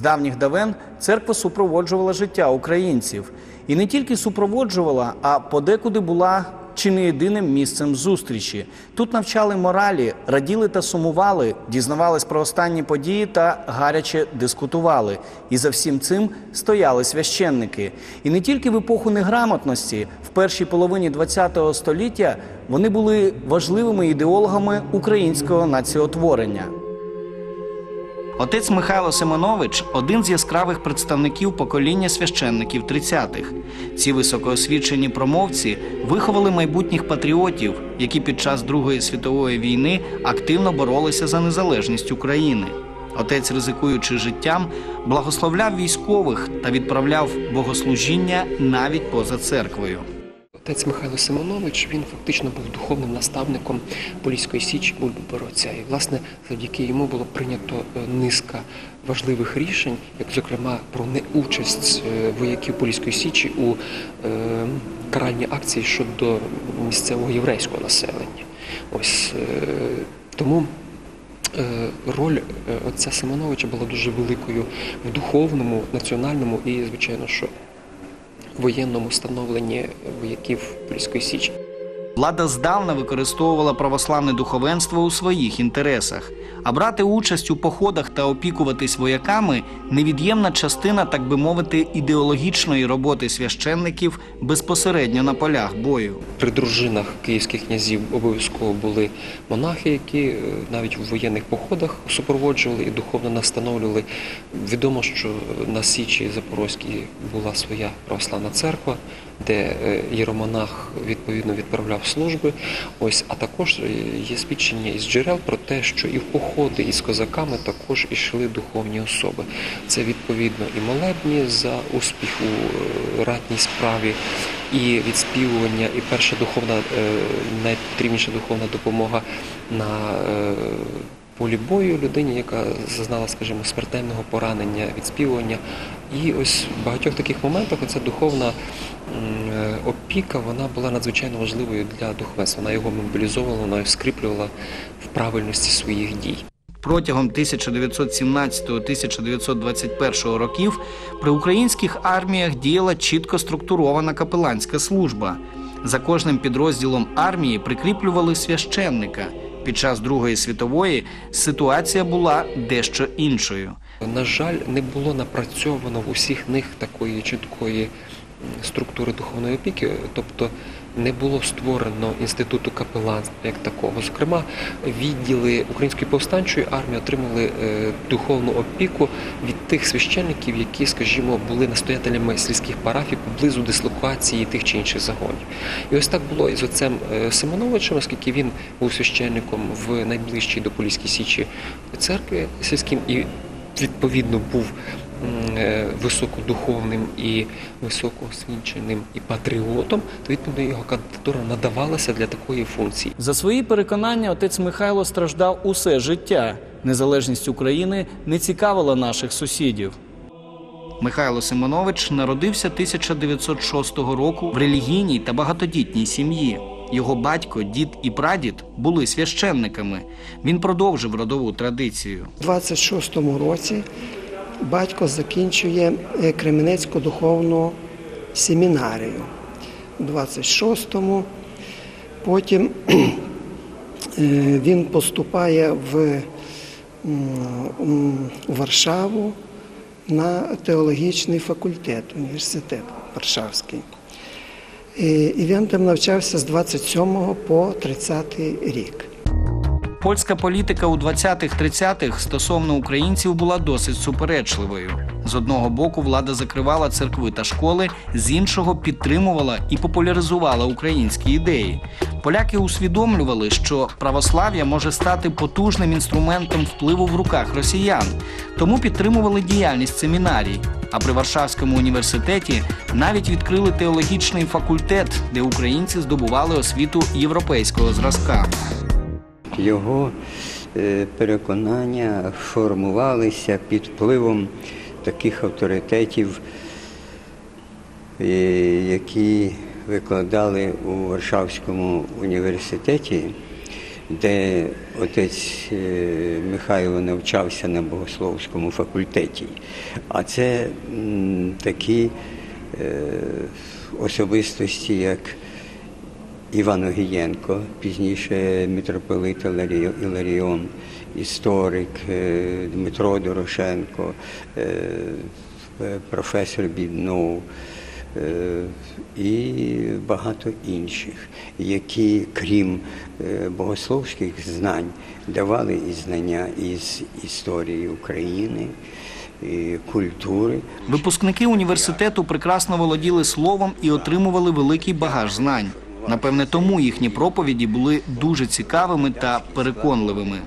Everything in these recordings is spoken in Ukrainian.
давніх давен церква супроводжувала життя українців. І не тільки супроводжувала, а подекуди була чи не єдиним місцем зустрічі. Тут навчали моралі, раділи та сумували, дізнавались про останні події та гаряче дискутували. І за всім цим стояли священники. І не тільки в епоху неграмотності, в першій половині ХХ століття вони були важливими ідеологами українського націотворення. Отець Михайло Семенович один з яскравих представників покоління священників 30-х. Ці високоосвічені промовці виховали майбутніх патріотів, які під час Другої світової війни активно боролися за незалежність України. Отець, ризикуючи життям, благословляв військових та відправляв богослужіння навіть поза церквою. Отець Михайло Симонович він фактично був духовним наставником Поліської січі Бульбородця. І, власне, завдяки йому було прийнято е, низка важливих рішень, як зокрема про неучасть е, вояків Поліської січі у е, каральній акції щодо місцевого єврейського населення. Ось тому. Роль отця Симоновича була дуже великою в духовному, національному і, звичайно, що воєнному становленні вояків Польської Січі. Влада здавна використовувала православне духовенство у своїх інтересах, а брати участь у походах та опікуватись вояками невід'ємна частина, так би мовити, ідеологічної роботи священників безпосередньо на полях бою. При дружинах київських князів обов'язково були монахи, які е, навіть в воєнних походах супроводжували і духовно настановлювали. Відомо, що на Січі Запорозькій була своя православна церква, де е, єромонах відповідно відправляв служби. Ось, а також е, є свідчення із джерел про те, що і в походи із козаками також ішли духовні особи. Це відповідно і молебні за успіх у е, ратній справі, і відспівування, і перша духовна, найпотрібніша духовна допомога на полі бою людині, яка зазнала, скажімо, смертельного поранення, відспівування. І ось в багатьох таких моментах оця духовна е, опіка вона була надзвичайно важливою для духовенства. Вона його мобілізовувала, вона його скріплювала в правильності своїх дій. Протягом 1917-1921 років при українських арміях діяла чітко структурована капеланська служба. За кожним підрозділом армії прикріплювали священника. Під час Другої світової ситуація була дещо іншою. На жаль, не було напрацьовано в усіх них такої чіткої структури духовної опіки, тобто не було створено інституту капеланства як такого. Зокрема, відділи Української повстанчої армії отримали е, духовну опіку від тих священників, які, скажімо, були настоятелями сільських парафій поблизу дислокації тих чи інших загонів. І ось так було і з отцем е, Симоновичем, оскільки він був священником в найближчій до Поліській Січі церкві сільським і відповідно був високодуховним і високоосвіченим і патріотом, то відповідно його кандидатура надавалася для такої функції. За свої переконання отець Михайло страждав усе життя. Незалежність України не цікавила наших сусідів. Михайло Симонович народився 1906 року в релігійній та багатодітній сім'ї. Його батько, дід і прадід були священниками. Він продовжив родову традицію. У 26-му році батько закінчує е, Кременецьку духовну семінарію. У 26-му потім е, він поступає в Варшаву на теологічний факультет, університет Варшавський. Е, І він там навчався з 27 по 30 рік. Польська політика у 20-30-х стосовно українців була досить суперечливою. З одного боку, влада закривала церкви та школи, з іншого підтримувала і популяризувала українські ідеї. Поляки усвідомлювали, що православ'я може стати потужним інструментом впливу в руках росіян, тому підтримували діяльність семінарій. А при Варшавському університеті навіть відкрили теологічний факультет, де українці здобували освіту європейського зразка. Його е, переконання формувалися під впливом таких авторитетів, е, які викладали у Варшавському університеті, де отець е, Михайло навчався на богословському факультеті. А це такі особистості, як Іван Огієнко, пізніше митрополит Іларі- Іларіон, історик е, Дмитро Дорошенко, е, професор Біднов е, і багато інших, які, крім богословських знань, давали і знання із історії України, і культури. Випускники університету прекрасно володіли словом і отримували великий багаж знань. Напевне, тому їхні проповіді були дуже цікавими та переконливими.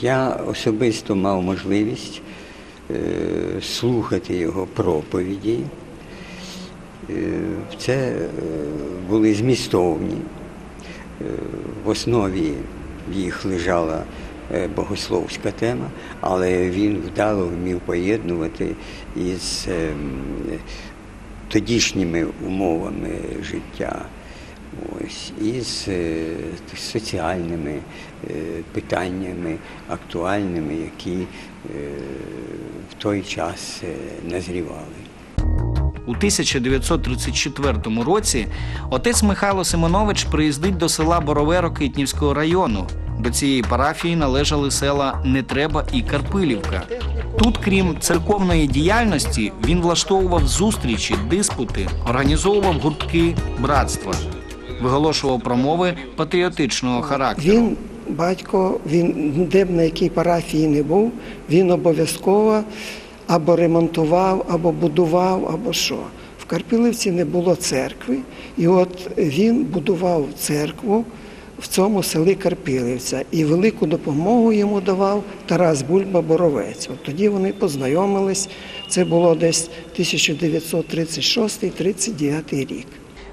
Я особисто мав можливість е, слухати його проповіді. Е, Це е, були змістовні. В основі їх лежала богословська тема, але він вдало вмів поєднувати із ем, тодішніми умовами життя. Ось, із е, соціальними е, питаннями актуальними, які е, в той час назрівали. У 1934 році отець Михайло Симонович приїздить до села Борове Рокитнівського району. До цієї парафії належали села Нетреба і Карпилівка. Тут, крім церковної діяльності, він влаштовував зустрічі, диспути, організовував гуртки братства, виголошував промови патріотичного характеру. Він, батько, він де б на якій парафії не був, він обов'язково або ремонтував, або будував, або що. В Карпилівці не було церкви, і от він будував церкву в цьому селі Карпилівця. І велику допомогу йому давав Тарас Бульба Боровець. От тоді вони познайомились. Це було десь 1936-39 рік.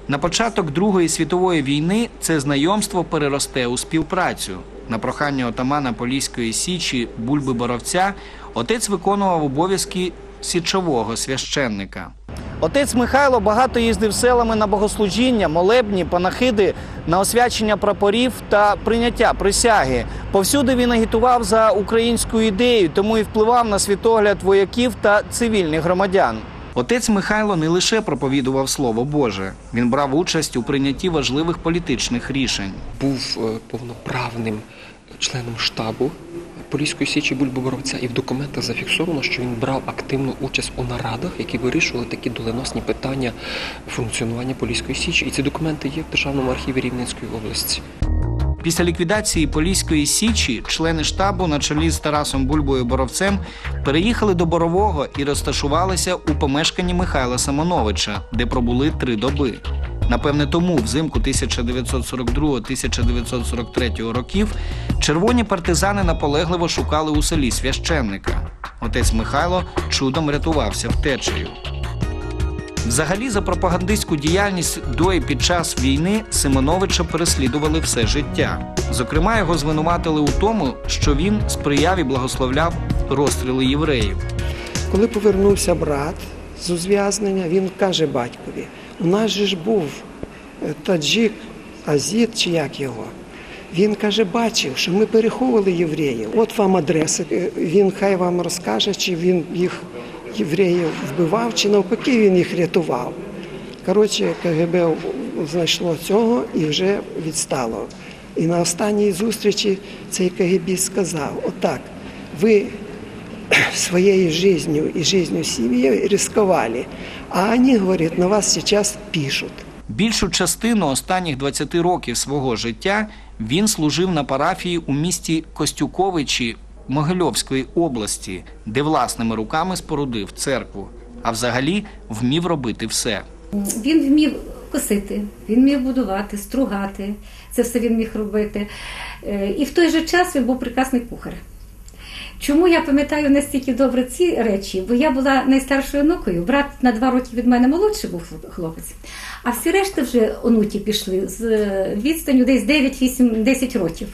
На початок Другої світової війни це знайомство переросте у співпрацю. На прохання отамана Поліської січі Бульби Боровця отець виконував обов'язки січового священника. Отець Михайло багато їздив селами на богослужіння, молебні, панахиди, на освячення прапорів та прийняття присяги. Повсюди він агітував за українську ідею, тому і впливав на світогляд вояків та цивільних громадян. Отець Михайло не лише проповідував Слово Боже, він брав участь у прийнятті важливих політичних рішень. Був е, повноправним членом штабу Поліської січі Бульбоборовця, і в документах зафіксовано, що він брав активну участь у нарадах, які вирішували такі доленосні питання функціонування Поліської січі. І ці документи є в Державному архіві Рівненської області. Після ліквідації Поліської січі члени штабу на чолі з Тарасом Бульбою Боровцем переїхали до Борового і розташувалися у помешканні Михайла Самоновича, де пробули три доби. Напевне, тому взимку 1942-1943 років червоні партизани наполегливо шукали у селі священника. Отець Михайло чудом рятувався втечею. Взагалі, за пропагандистську діяльність до і під час війни Симоновича переслідували все життя. Зокрема, його звинуватили у тому, що він сприяв і благословляв розстріли євреїв. Коли повернувся брат з узв'язнення, він каже батькові: у нас же ж був е, таджик, азід чи як його. Він каже, бачив, що ми переховували євреїв. От вам адреса. Е, Він хай вам розкаже, чи він їх євреїв вбивав, чи навпаки він їх рятував. Коротше, КГБ знайшло цього і вже відстало. І на останній зустрічі цей КГБ сказав: отак, ви своей жизнью и жизнью семьи рисковали. А они, говорит, на вас сейчас пишут. Більшу частину останніх 20 років свого життя він служив на парафії у місті Костюковичі Могильовської області, де власними руками спорудив церкву. А взагалі вмів робити все. Він вмів косити, він вмів будувати, стругати. Це все він міг робити. Е, І в той же час він був прекрасний кухар. Чому я пам'ятаю настільки добре ці речі? Бо я була найстаршою онукою, брат на два роки від мене молодший був хлопець, а всі решти вже онуки пішли з е, відстанню десь 9, 8, 10 років.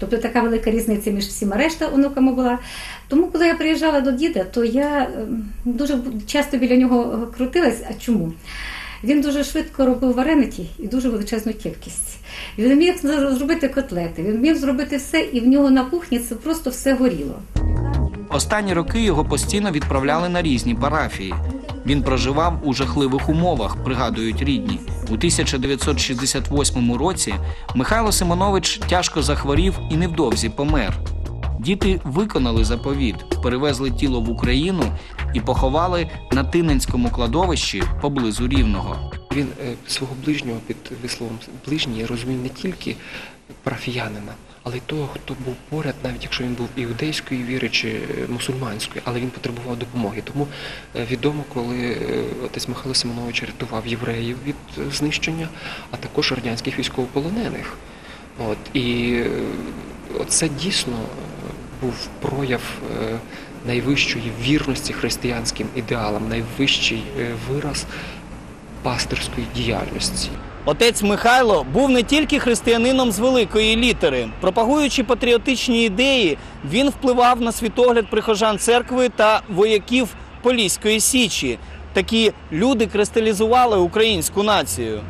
Тобто така велика різниця між всіма решта онуками була. Тому, коли я приїжджала до діда, то я ем, дуже часто біля нього крутилась. А чому? Він дуже швидко робив вареники і дуже величезну кількість. Він вмів зробити котлети, він вмів зробити все, і в нього на кухні це просто все горіло. Останні роки його постійно відправляли на різні парафії. Він проживав у жахливих умовах, пригадують рідні. У 1968 році Михайло Симонович тяжко захворів і невдовзі помер. Діти виконали заповіт, перевезли тіло в Україну і поховали на Тиненському кладовищі поблизу Рівного. Він е, свого ближнього під висловом ближній розумів не тільки парафіянина, але й того, хто був поряд, навіть якщо він був іудейської віри чи е, мусульманської, але він потребував допомоги. Тому е, відомо, коли отець Михайло Семенович рятував євреїв від знищення, а також радянських військовополонених. От і це дійсно був прояв найвищої вірності християнським ідеалам, найвищий вираз пастирської діяльності. Отець Михайло був не тільки християнином з великої літери. Пропагуючи патріотичні ідеї, він впливав на світогляд прихожан церкви та вояків Поліської Січі. Такі люди кристалізували українську націю.